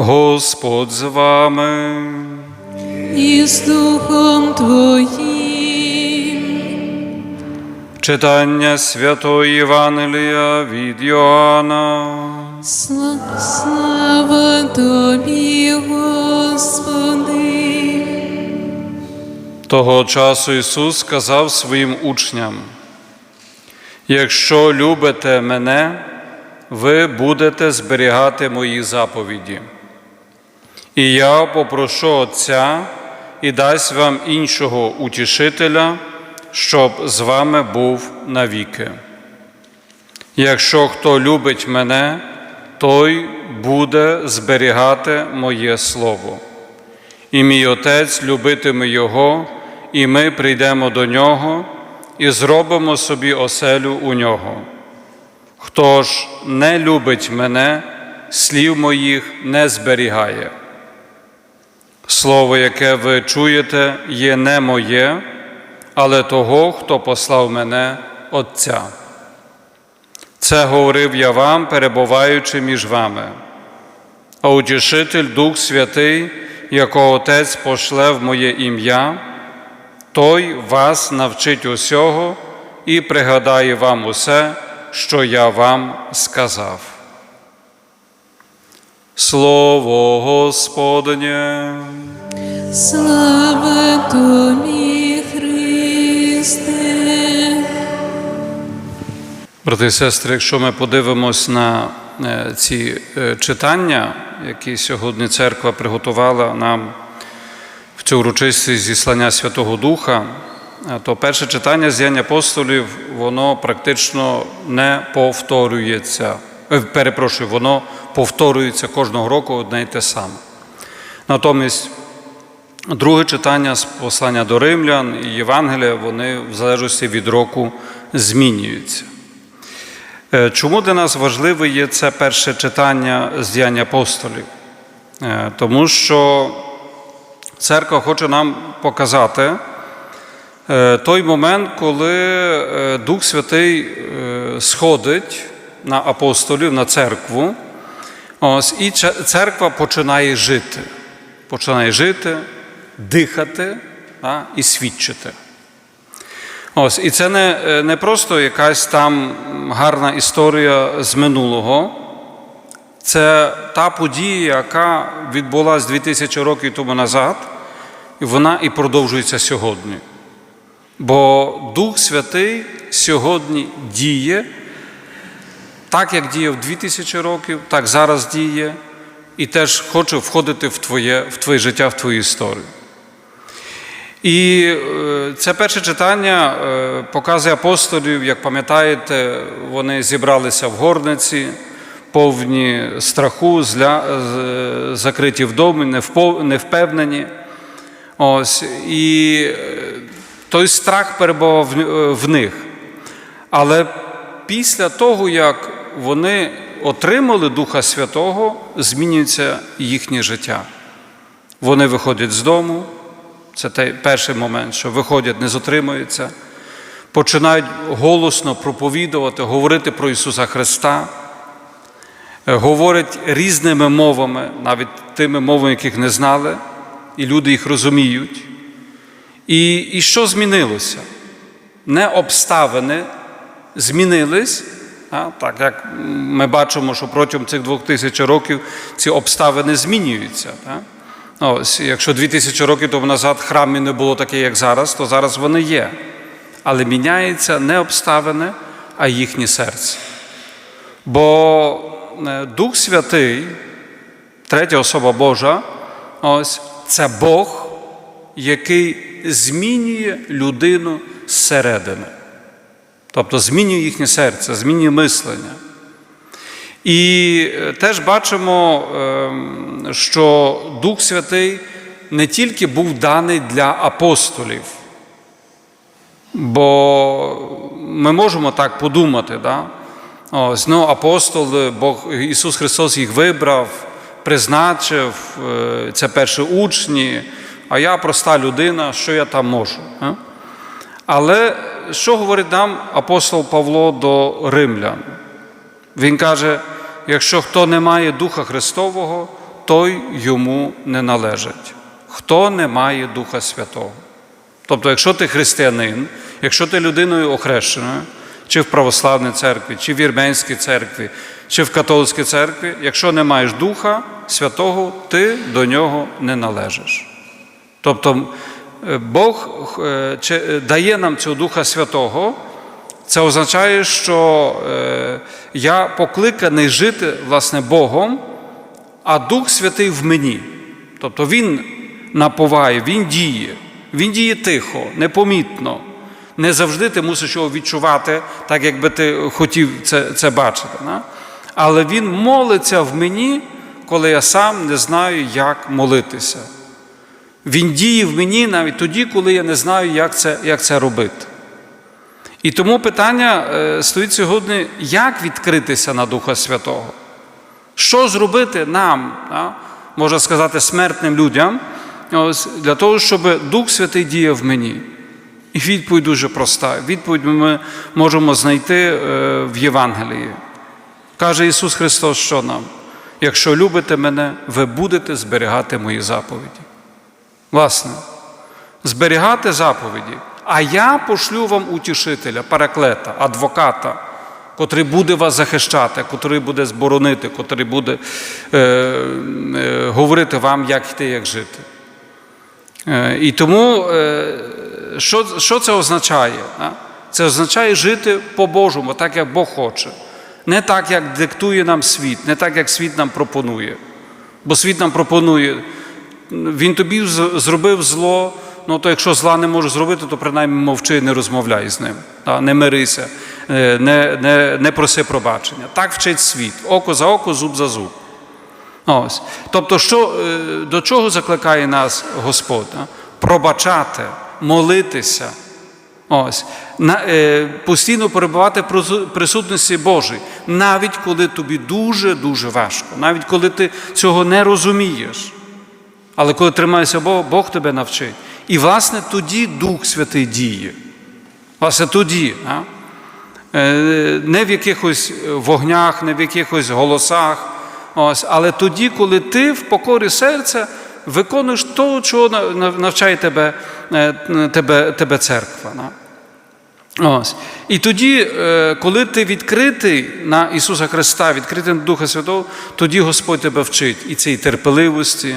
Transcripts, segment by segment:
Господь з вами. і з Духом Твоїм. Читання Святої Євангелія від Йоанна. Слава Тобі, Господи. Того часу Ісус сказав своїм учням: Якщо любите мене, ви будете зберігати мої заповіді. І я попрошу Отця і дасть вам іншого утішителя, щоб з вами був навіки. Якщо хто любить мене, той буде зберігати моє слово. І мій Отець любитиме Його, і ми прийдемо до Нього і зробимо собі оселю у нього. Хто ж не любить мене, слів моїх не зберігає. Слово, яке ви чуєте, є не моє, але того, хто послав мене Отця. Це говорив я вам, перебуваючи між вами. А утішитель Дух Святий, якого Отець пошле в моє ім'я, той вас навчить усього і пригадає вам усе, що я вам сказав. Слово Господнє. Слава Тобі, Христе. Брати і сестри, якщо ми подивимось на е, ці е, читання, які сьогодні церква приготувала нам в цю урочистість зіслання Святого Духа, то перше читання з діянь апостолів, воно практично не повторюється. Е, Перепрошую, воно повторюється кожного року одне й те саме. Натомість друге читання з послання до римлян і Євангелія, вони в залежності від року змінюються. Е, Чому для нас важливе є це перше читання з діянь апостолів? Е, Тому що церква хоче нам показати той момент, коли Дух Святий сходить на апостолів, на церкву, ось, і церква починає жити. Починає жити, дихати а, і свідчити. Ось, і це не, е, не просто якась там гарна історія з минулого. Це та подія, яка відбулася 2000 років тому назад, і вона і продовжується сьогодні. Бо Дух Святий сьогодні діє, так як діяв 2000 років, так зараз діє, і теж хоче входити в твоє, в твоє життя, в твою історію. І е, це перше читання е, показує апостолів, як пам'ятаєте, вони зібралися в горниці, повні страху, зля, закриті в домі, невпов- невпевнені. Ось, і е, той страх перебував е, в них. Але після того, як вони отримали Духа Святого, змінюється їхнє життя. Вони виходять з дому, це той перший момент, що виходять, не затримуються, починають голосно проповідувати, говорити про Ісуса Христа, е, говорять різними мовами, навіть тими мовами, яких не знали, і люди їх розуміють. І, і що змінилося? Не обставини змінились, так як ми бачимо, що протягом цих двох тисяч років ці обставини змінюються. Ось, якщо дві тисячі років тому назад храмів не було таке, як зараз, то зараз вони є. Але міняються не обставини, а їхнє серце. Бо е, Дух Святий, третя особа Божа, ось це Бог, який змінює людину зсередини. Тобто змінює їхнє серце, змінює мислення. І е, теж бачимо, ем, що Дух Святий не тільки був даний для апостолів, бо ми можемо так подумати, да? Ось, ну, апостоли, Бог, Ісус Христос їх вибрав, призначив, е, це перші учні, а я проста людина, що я там можу? Але що говорить нам апостол Павло до римлян? Він каже: якщо хто не має Духа Христового, той йому не належить. Хто не має Духа Святого. Тобто, якщо ти християнин, якщо ти людиною охрещеною, чи в православній церкві, чи в вірменській церкві, чи в католицькій церкві, якщо не маєш Духа Святого, ти до нього не належиш. Тобто Бог е, е, дає нам цього Духа Святого, це означає, що е, я покликаний жити власне Богом, а Дух Святий в мені. Тобто Він наповає, Він діє, Він діє тихо, непомітно. Не завжди ти мусиш його відчувати, так якби ти хотів це, це бачити. Да? Але Він молиться в мені, коли я сам не знаю, як молитися. Він діє в мені навіть тоді, коли я не знаю, як це, як це робити. І тому питання е, стоїть сьогодні, як відкритися на Духа Святого? Що зробити нам, да, можна сказати, смертним людям, ось, для того, щоб Дух Святий діяв в мені? І відповідь дуже проста. Відповідь ми можемо знайти е, в Євангелії. Каже Ісус Христос, що нам? Якщо любите мене, ви будете зберігати мої заповіді. Власне, зберігати заповіді. А я пошлю вам утішителя, параклета, адвоката, котрий буде вас захищати, котрий буде зборонити, котрий буде е, е, говорити вам, як йти, як жити. Е, і тому, е, що, що це означає? Це означає жити по-божому, так як Бог хоче. Не так, як диктує нам світ, не так, як світ нам пропонує. Бо світ нам пропонує, він тобі зробив зло, ну то якщо зла не можеш зробити, то принаймні мовчи, не розмовляй з ним, не мирися, е, не, не, не проси пробачення. Так вчить світ. Око за око, зуб за зуб. Ось. Тобто, що, е, до чого закликає нас Господь? Пробачати, молитися. Ось. На, е, постійно перебувати в прису- присутності Божій, навіть коли тобі дуже-дуже важко, навіть коли ти цього не розумієш. Але коли тримаєшся Бога, Бог тебе навчить. І, власне, тоді Дух Святий діє. Власне, тоді. А? Е, Не в якихось вогнях, не в якихось голосах. Ось, але тоді, коли ти в покорі серця виконуєш то, чого на- на- навчає тебе, е, тебе, тебе церква. Ось. І тоді, е, коли ти відкритий на Ісуса Христа, відкритий на Духа Святого, тоді Господь тебе вчить і цій терпеливості,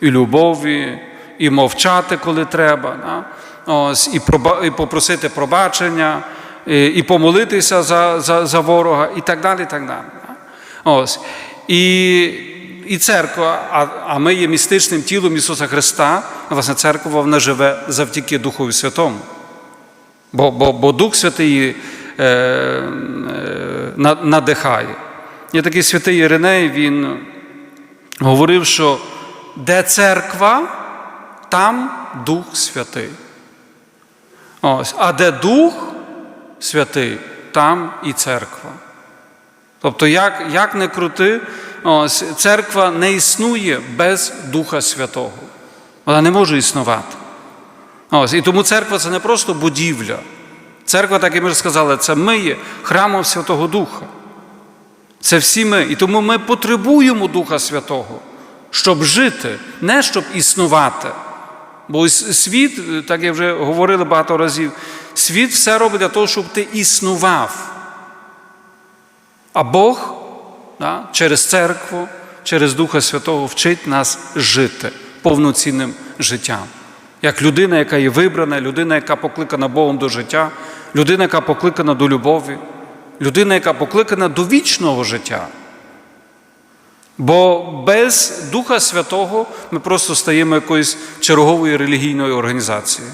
і любові, і мовчати, коли треба, да? Ось, і, і попросити пробачення, і, і помолитися за, за, за ворога, і так далі. І так далі да? Ось. І, і церква, а, а ми є містичним тілом Ісуса Христа, власне, церква вона живе завдяки Духові Святому. Бо, бо, бо Дух Святий е, е, надихає. Є такий святий Іриней, він говорив, що де церква, там Дух Святий. Ось, а де Дух Святий, там і церква. Тобто, як, як не крути, ось, церква не існує без Духа Святого. Вона не може існувати. Ось, і тому церква це не просто будівля. Церква, так як ми вже сказали, це ми є храмом Святого Духа. Це всі ми. І тому ми потребуємо Духа Святого, щоб жити, не щоб існувати. Бо світ, так як вже говорили багато разів, світ все робить для того, щоб ти існував. А Бог да, через церкву, через Духа Святого вчить нас жити повноцінним життям. Як людина, яка є вибрана, людина, яка покликана Богом до життя, людина, яка покликана до любові, людина, яка покликана до вічного життя. Бо без Духа Святого ми просто стаємо якоюсь черговою релігійною організацією.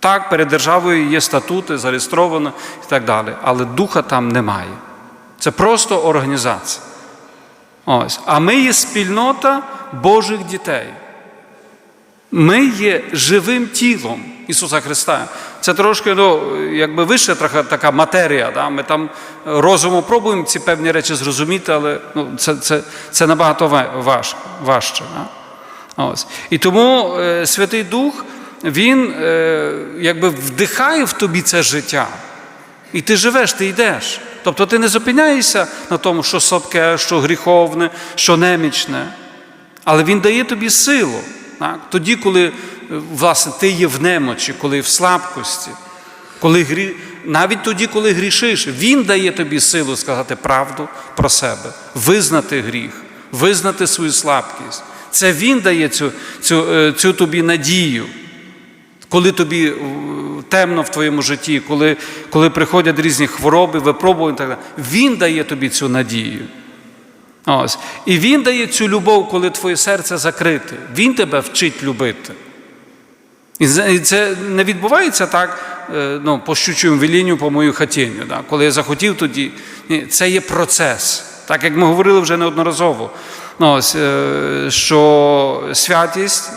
Так, перед державою є статути, зареєстровано і так далі, але духа там немає. Це просто організація. Ось. А ми є спільнота Божих дітей. Ми є живим тілом Ісуса Христа. Це трошки ну, якби вища така матерія. Да? Ми там розумом пробуємо ці певні речі зрозуміти, але ну, це, це, це набагато важ, важче. Да? Ось. І тому е, Святий Дух, Він е, якби вдихає в тобі це життя. І ти живеш, ти йдеш. Тобто ти не зупиняєшся на тому, що слабке, що гріховне, що немічне. Але Він дає тобі силу. Так? Тоді, коли е, власне, ти є в немочі, коли в слабкості, коли грі... навіть тоді, коли грішиш, Він дає тобі силу сказати правду про себе, визнати гріх, визнати свою слабкість. Це Він дає цю, цю, е, цю тобі надію. Коли тобі е, темно в твоєму житті, коли, коли приходять різні хвороби, випробування, так далі, Він дає тобі цю надію. Ось. І Він дає цю любов, коли твоє серце закрите. Він тебе вчить любити. І це- не відбувається так, е, ну, по щучому велінню, по мою хатінню. Да? Коли я захотів тоді. Ні, це є процес. Так як ми говорили вже неодноразово, ну, ось, е, що святість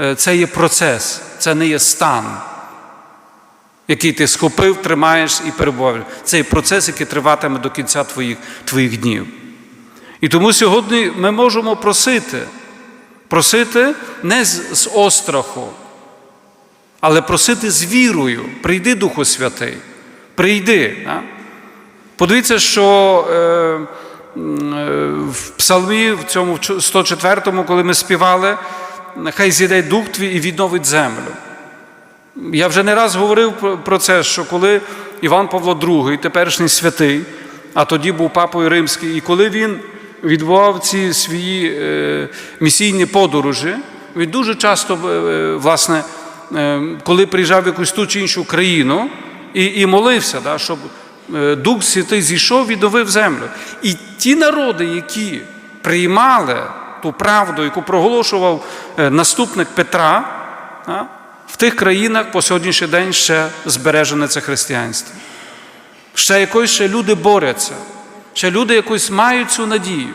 е, це є процес, це не є стан, який ти схопив, тримаєш і перебуваєш. Це є процес, який триватиме до кінця твоїх, твоїх днів. І тому сьогодні ми можемо просити, просити не з, остраху, але просити з вірою. Прийди, Духу Святий, прийди. Да? Подивіться, що е, е, в псалмі, в цьому 104-му, коли ми співали, нехай зійде дух твій і відновить землю. Я вже не раз говорив про це, що коли Іван Павло II, теперішній святий, а тоді був папою римський, і коли він відбував ці свої е, місійні подорожі, він дуже часто, е, власне, е, коли приїжджав в якусь ту чи іншу країну і, і молився, да, щоб Дух Святий зійшов, відновив землю. І ті народи, які приймали ту правду, яку проголошував наступник Петра, да, в тих країнах по сьогоднішній день ще збережене це християнство. Ще якось ще люди борються, ще люди якось мають цю надію.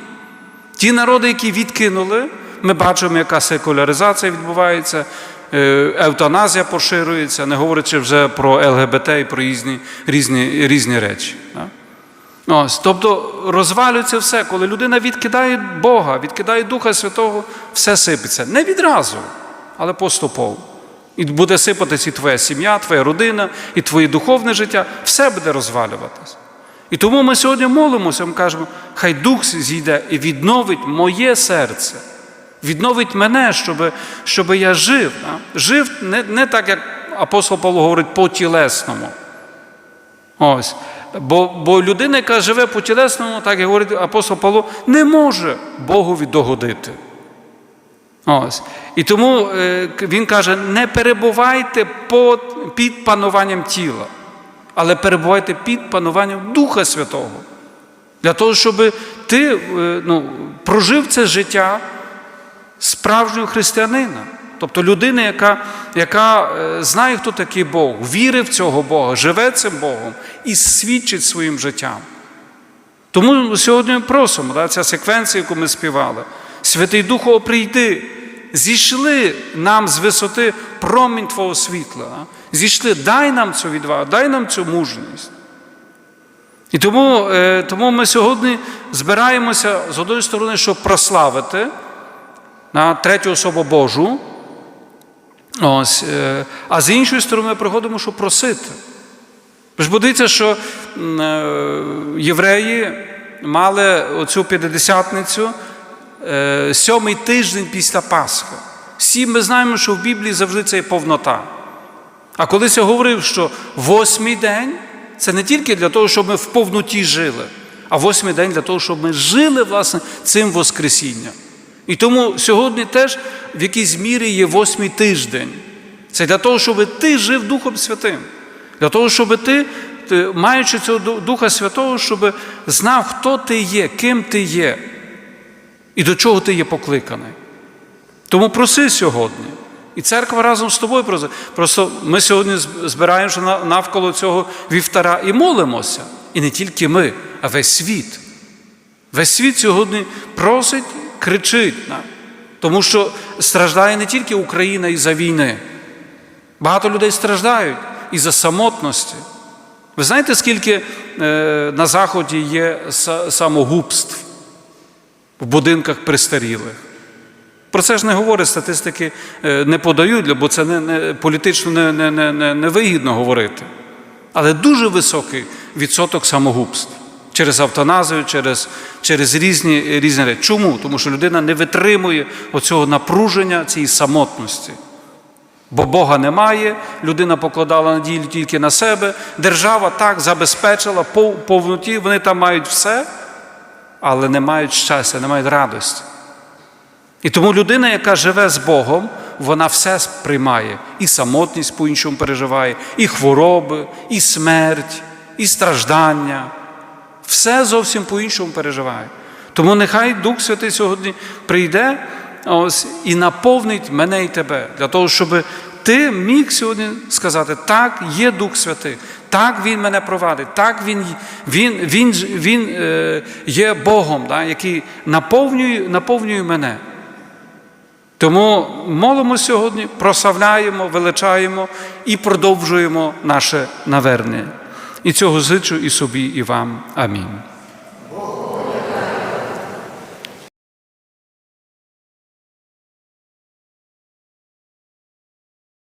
Ті народи, які відкинули, ми бачимо, яка секуляризація відбувається, е, евтаназія поширюється, не говорячи вже про ЛГБТ і про різні, різні, різні речі. Ось, тобто розвалюється все, коли людина відкидає Бога, відкидає Духа Святого, все сипеться. Не відразу, але поступово. І буде сипатися і твоя сім'я, твоя родина, і твоє духовне життя, все буде розвалюватися. І тому ми сьогодні молимося, ми кажемо, хай Дух зійде і відновить моє серце, відновить мене, щоб, щоб я жив. да? Жив не, не так, як апостол Павло говорить, по тілесному. Ось. Бо, бо людина, яка живе по тілесному, так як говорить апостол Павло, не може Богові догодити. Ось. І тому е, він каже: не перебувайте під пануванням тіла, але перебувайте під пануванням Духа Святого. Для того, щоб ти е, ну, прожив це життя справжнього християнина. Тобто людина, яка, яка е, знає, хто такий Бог, вірить в цього Бога, живе цим Богом і свідчить своїм життям. Тому сьогодні ми просимо, да, ця секвенція, яку ми співали. Святий Духу, прийди, зійшли нам з висоти промінь Твого світла. Зійшли, дай нам цю відвагу, дай нам цю мужність. І тому, е, тому ми сьогодні збираємося з однієї сторони, щоб прославити на третю особу Божу. Ось, е, а з іншої сторони, ми приходимо, щоб просити. Ви ж подивіться, що е, євреї мали оцю п'ятидесятницю е, сьомий тиждень після Пасхи. Всі ми знаємо, що в Біблії завжди це є повнота. А колись я говорив, що восьмий день це не тільки для того, щоб ми в повноті жили, а восьмий день для того, щоб ми жили власне цим Воскресінням. І тому сьогодні теж в якійсь мірі є восьмий тиждень. Це для того, щоб ти жив Духом Святим. Для того, щоб ти, маючи цього Духа Святого, щоб знав, хто ти є, ким ти є і до чого ти є покликаний. Тому проси сьогодні. І церква разом з тобою просить. Просто ми сьогодні збираємося навколо цього вівтара і молимося. І не тільки ми, а весь світ. Весь світ сьогодні просить, кричить. да. Тому що страждає не тільки Україна із-за війни. Багато людей страждають із-за самотності. Ви знаєте, скільки е, на Заході є самогубств в будинках престарілих? Про це ж не говорить, статистики е, не подають, бо це не, не, політично не, не, не, не вигідно говорити. Але дуже високий відсоток самогубств. через автоназію, через, через різні, різні речі. Чому? Тому що людина не витримує оцього напруження, цієї самотності. Бо Бога немає, людина покладала надію тільки на себе, держава так забезпечила повноті, вони там мають все, але не мають щастя, не мають радості. І тому людина, яка живе з Богом, вона все сприймає. І самотність по-іншому переживає, і хвороби, і смерть, і страждання. Все зовсім по-іншому переживає. Тому нехай Дух Святий сьогодні прийде ось, і наповнить мене і тебе, для того, щоб ти міг сьогодні сказати, так, є Дух Святий, так Він мене провадить, так Він, він, він, він, е, є Богом, да, який наповнює, наповнює мене. Тому молимо сьогодні, прославляємо, величаємо і продовжуємо наше навернення. І цього зичу і собі, і вам. Амінь.